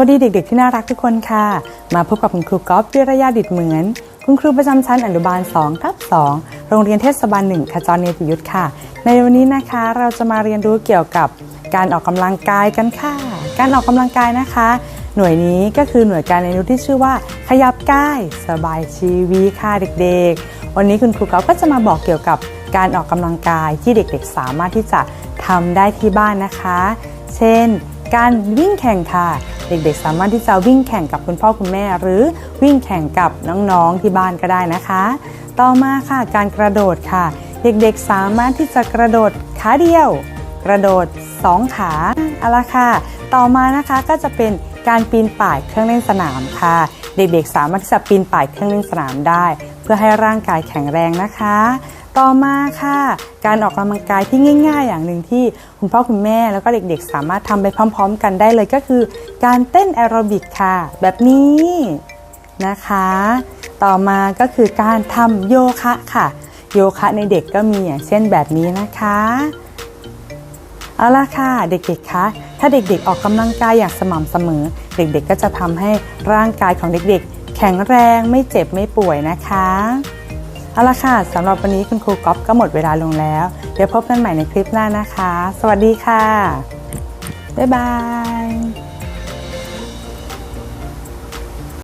วัสดีเด็กๆที่น่ารักทุกคนค่ะ มาพบกับคุณครูก๊อฟวิรยาดิดเหมือน คุณครูประจำชั้นอนุบาล2ทับ2โรงเรียนเทศบาล1ขจรเนติยุทธค่ะ ในวันนี้นะคะเราจะมาเรียนรู้เกี่ยวกับการออกกำลังกายกันค่ะ การออกกำลังกายนะคะ หน่วยนี้ก็คือหน่วยการเรียนรู้ที่ชื่อว่า ขยับกายสบายชีวิตค่ะเด็กๆ วันนี้คุณครูก๊อฟก็จะมาบอกเกี่ยวกับการออกกำลังกายที่เด็กๆ สามารถที่จะทำได้ที่บ้านนะคะ เช่น การวิ่งแข่งค่ะ เด็กๆ สามารถที่จะวิ่งแข่งกับคุณพ่อคุณแม่ หรือวิ่งแข่งกับน้องๆที่บ้านก็ได้นะคะ ต่อมาค่ะการกระโดดค่ะ เด็กๆสามารถที่จะกระโดดขาเดียว กระโดด 2 ขาเอาละค่ะ ต่อมานะคะก็จะเป็นการปีนป่ายเครื่องเล่นสนามค่ะ เด็กๆ สามารถที่จะปีนป่ายเครื่องเล่นสนามได้ เพื่อให้ร่างกายแข็งแรงนะคะ ต่อมาค่ะ การออกกำลังกายที่ง่าย ๆ อย่างหนึ่งที่คุณพ่อคุณแม่แล้วก็เด็กๆ สามารถทำไปพร้อม ๆ กันได้เลยก็คือ การเต้นแอโรบิกค่ะ แบบนี้นะคะ ต่อมาก็คือการทำโยคะค่ะ โยคะในเด็กก็มีอย่างเช่นแบบนี้นะคะเอาละค่ะเด็กๆคะถ้าเด็กๆออกกำลังกายอย่างสม่ำเสมอ เด็กๆก็จะทำให้ร่างกายของเด็กๆ แข็งแรงไม่เจ็บไม่ป่วยนะคะ เอาละค่ะสำหรับวันนี้คุณครูก๊อฟก็หมดเวลาลงแล้ว เดี๋ยวพบกันใหม่ในคลิปหน้านะคะ สวัสดีค่ะ บ๊ายบาย